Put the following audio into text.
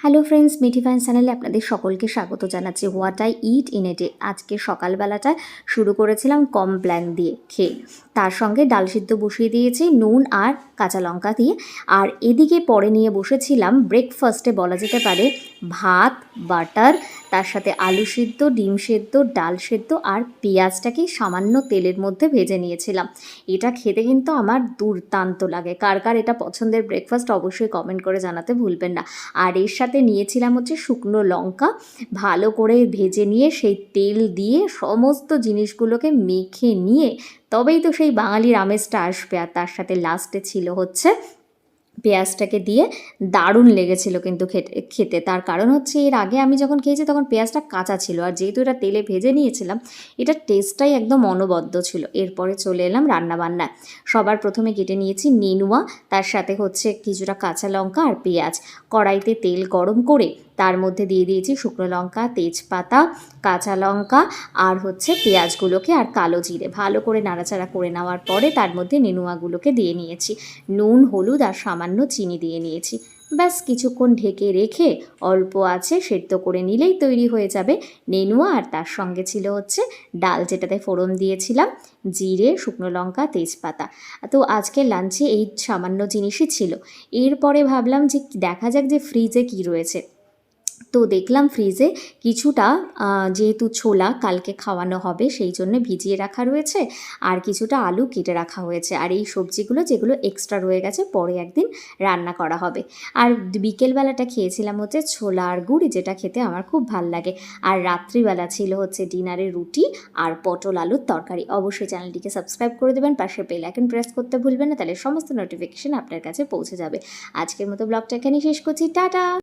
Hello friends Mithi fine চ্যানেলে আপনাদের সকলকে স্বাগত জানাচ্ছি what I eat in a day আজকে সকালবেলাটা শুরু করেছিলাম কম প্ল্যান দিয়ে খেয়ে। তার সঙ্গে ডাল সিদ্ধ বসিয়ে দিয়েছি, নুন আর কাঁচা লঙ্কা দিয়ে। আর এদিকে পরে নিয়ে বসেছিলাম ব্রেকফাস্টে বলা যেতে পারে ভাত, বাটার তার সাথে আলু সিদ্ধ, ডিম সেদ্ধ, ডাল সেদ্ধ আর পেঁয়াজটাকে সামান্য তেলের মধ্যে ভেজে নিয়েছিলাম। এটা খেতে কিন্তু আমার দুর্দান্ত লাগে। কার কার এটা পছন্দের ব্রেকফাস্ট অবশ্যই কমেন্ট করে জানাতে ভুলবেন না। আর এর সাথে নিয়েছিলাম হচ্ছে শুকনো লঙ্কা। ভালো করে ভেজে নিয়ে সেই তেল দিয়ে সমস্ত জিনিসগুলোকে মেখে নিয়ে তবেই তো সেই বাঙালির আমেজটা আসবে। আর তার সাথে লাস্টে ছিল হচ্ছে পেঁয়াজটাকে দিয়ে দারুণ লেগেছিল কিন্তু খেতে। তার কারণ হচ্ছে এর আগে আমি যখন খেয়েছি তখন পেঁয়াজটা কাঁচা ছিল আর যেহেতু এটা তেলে ভেজে নিয়েছিলাম এটার টেস্টটাই একদম অনবদ্য ছিল। এরপরে চলে এলাম রান্নাবান্না সবার প্রথমে কেটে নিয়েছি নিনুয়া, তার সাথে হচ্ছে কিছুটা কাঁচা লঙ্কা আর পেঁয়াজ। কড়াইতে তেল গরম করে তার মধ্যে দিয়ে দিয়েছি শুকনো লঙ্কা, তেজপাতা, কাঁচা লঙ্কা আর হচ্ছে পেঁয়াজগুলোকে আর কালো জিরে। ভালো করে নাড়াচাড়া করে নেওয়ার পরে তার মধ্যে নেনুয়াগুলোকে দিয়ে নিয়েছি। নুন, হলুদ আর সামান্য চিনি দিয়ে নিয়েছি। ব্যাস, কিছুক্ষণ ঢেকে রেখে অল্প আছে, সেদ্ধ করে নিলেই তৈরি হয়ে যাবে নেনুয়া। আর তার সঙ্গে ছিল হচ্ছে ডাল, যেটাতে ফোড়ন দিয়েছিলাম, জিরে, শুকনো লঙ্কা, তেজপাতা। তো আজকে লাঞ্চে এই সামান্য জিনিসই ছিল। এরপরে ভাবলাম যে দেখা যাক যে ফ্রিজে কি রয়েছে। তো দেখলাম ফ্রিজে কিছুটা যেহেতু ছোলা কালকে খাওয়ানো হবে সেই জন্য ভিজিয়ে রাখা রয়েছে আর কিছুটা আলু কেটে রাখা হয়েছে। আর এই সবজিগুলো যেগুলো এক্সট্রা রয়ে গেছে পরে একদিন রান্না করা হবে। আর বিকেলবেলাটা খেয়েছিলাম হচ্ছে ছোলা আর গুড় যেটা খেতে আমার খুব ভালো লাগে। আর রাত্রিবেলা ছিল হচ্ছে ডিনারে রুটি আর পটল আলুর তরকারি। অবশ্যই চ্যানেলটিকে সাবস্ক্রাইব করে দেবেন, পাশে বেল আইকন প্রেস করতে ভুলবেন না, তাহলে সমস্ত নোটিফিকেশান আপনার কাছে পৌঁছে যাবে। আজকের মতো ব্লগটা এখানেই শেষ করছি। টাটা!